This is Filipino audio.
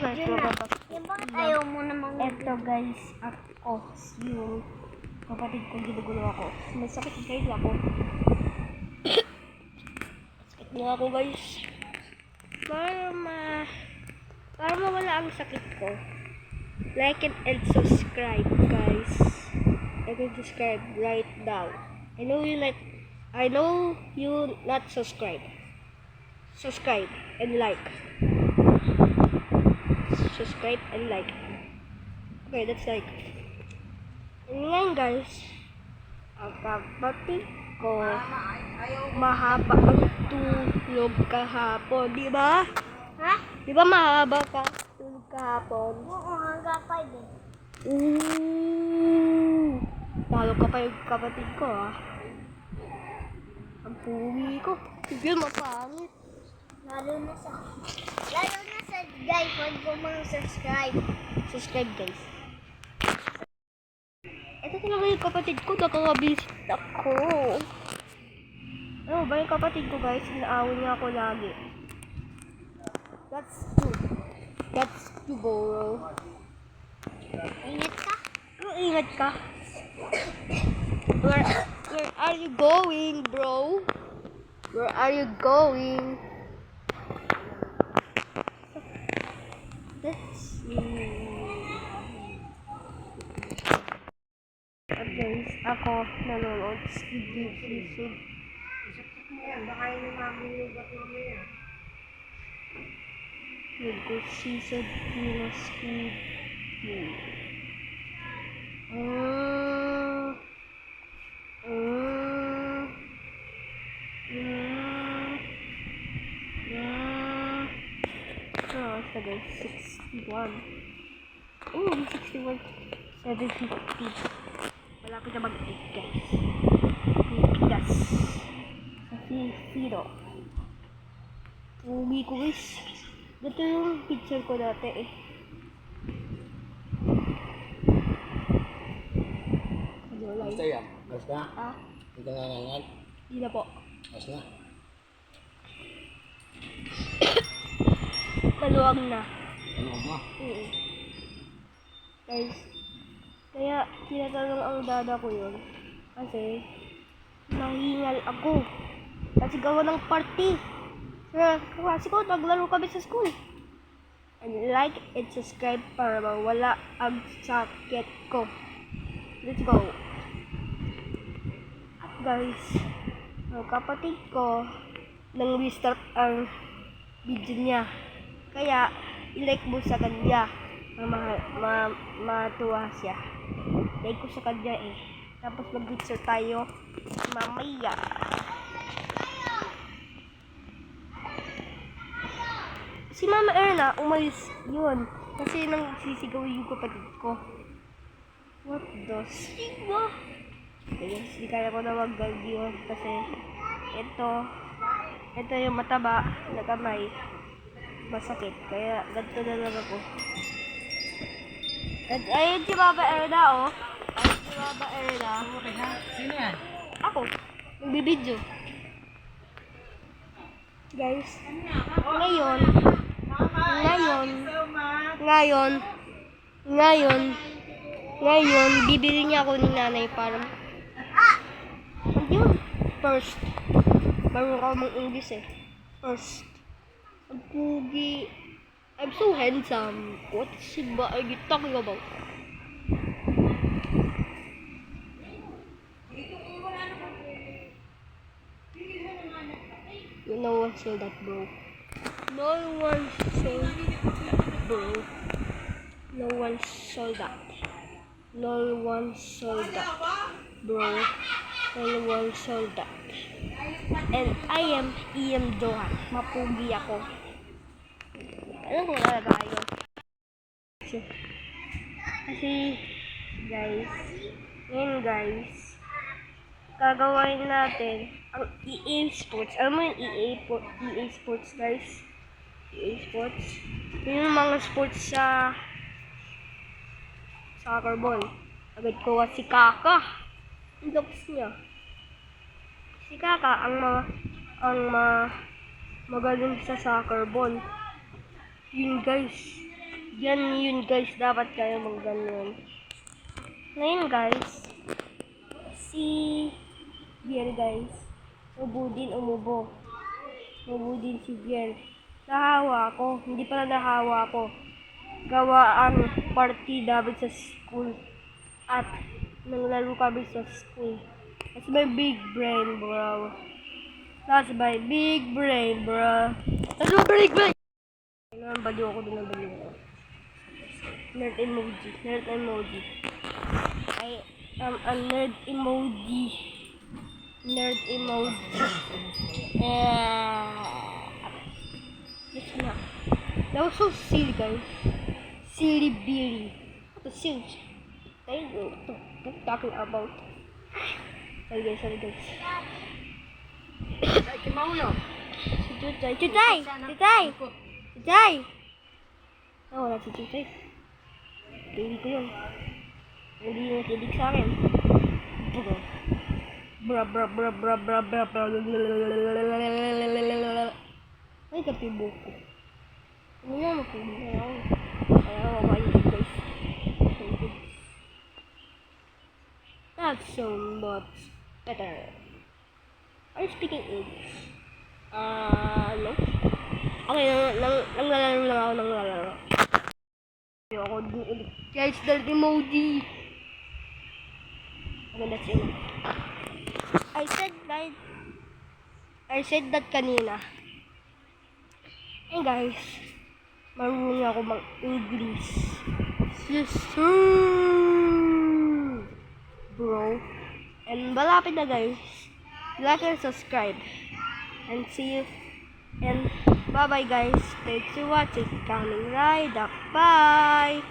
guys, video na. mababa. Yung bakit ayaw mo namang Eto guys, ako, yung kapatid ko ginugulo ako. May sakit guys ako. sakit na ako guys. Para ma... Para mawala ang sakit ko. Like and subscribe guys. Like and subscribe right now. I know you like... I know you not subscribe. Subscribe and like. Subscribe and like. Okay, that's like. Ngayon guys, ang kapatid ko, mahaba ang tulog kahapon, di ba? Ha? Di ba mahaba ka tulog kahapon? Oo, hanggang 5 eh. Ooh! Talo ka pa yung kapatid ko ah. Ang puwi ko. Sige, mapangit. Lalo na sa... Lalo na sa guys, huwag mo mga subscribe. Subscribe guys. Ito talaga yung kapatid ko, nakakabisit ako. Ano ba yung kapatid ko guys, inaawin niya ako lagi. That's true. That's true, bro. Ingat ka. Ano ingat ka? Where, where are you going, bro? Where are you going? Let's see. At guys, ako nanonood Game season. Baka yung mamili ba Nag-season 2 na Squid Game. Ah. Ah. Ah. Ah. Ah, sa guys, 61. Oh, 61. 750. Malapit na mag-8 guys. Bigas. Sa zero. Uwi ko guys. Ito yung picture ko dati eh. Basta yan. Basta. Ah, Hindi ka nangangal. di na po. Basta. Maluwag na. Ano mo? Oo. Guys, kaya tinatanong ang dada ko yun. Kasi, mahingal ako. Kasi gawa ng party. Sa klase ko, naglaro kami sa school. And like and subscribe para mawala ang sakit ko. Let's go. At guys, ang kapatid ko, nang restart ang video niya. Kaya, ilike mo sa kanya. Ma, ma, ma, matuwa siya. Like ko sa kanya eh. Tapos mag-picture tayo mamaya. Si Mama Erna, umalis yun. Kasi nang sisigaw yung kapatid ko. What the sigwa? Kaya hindi kaya ko na wag yun. Kasi ito, ito yung mataba na kamay. Masakit. Kaya ganito na lang ako. At ayun si Baba Erna oh. Ayun si Baba Erna. Sino yan? Ako. Nagbibideo. Guys. Ngayon. Ngayon. Ngayon. Ngayon. Ngayon. Bibili niya ako ni nanay para. Yun? First. Marunong ako mang English eh. First. Pugi. I'm so handsome. What is ba are you talking about? No one saw that, bro. No one saw that, bro. No one saw that. No one saw that, bro. No one saw that. And I am Ian Johan. Mapugi ako. Ano kung talaga yun? Kasi, kasi, guys, ngayon guys, gagawin natin ang EA Sports. Alam mo yung EA, EA Sports, guys? EA Sports. Yun yung mga sports sa soccer ball. Agad ko si Kaka. Ang lakas niya. Si Kaka ang ma ang ma magaling sa soccer ball. Yun guys. Yan yun guys, dapat kayo mag ganun. Ngayon guys, si Bier guys, ubo din umubo. Ubo din si Bier. Nahawa ko, hindi pala nahawa ko. Gawa ang partida sa school. At nanglaro kami sa school. That's my big brain, bro. That's my big brain, bro. That's my big brain! Ano ang baliw ako doon ang baliw ko. Nerd emoji. Nerd emoji. I am a nerd emoji. Nerd emoji. Uh, yes na. That was so silly, guys. Silly billy. What the silly? I don't know what I'm talking about. Sorry guys, sorry guys. Ay, kimauno. Si Tutay. Tutay! Tutay! Tutay! Oh, wala si Tutay. Baby ko yun. Hindi yung nakilig sa akin. Bra. Bra, bra, bra, bra, bra, bra, bra. Ay, kape buko. Ano nga, makulit na ako. Kaya ako kayo guys. That's so much better. Are you speaking English? Ah, no. Okay, nang, nang, nanglalaro lang ako, nanglalaro. Ayoko dun ulit. Guys, dahil emoji. Okay, that's it. I said that, I said that kanina. Hey guys, marunong ako mag-English. Yes! Bro. And malapit na guys. Like and subscribe. And see you. And bye bye guys. Thanks for watching. Coming right up. Bye.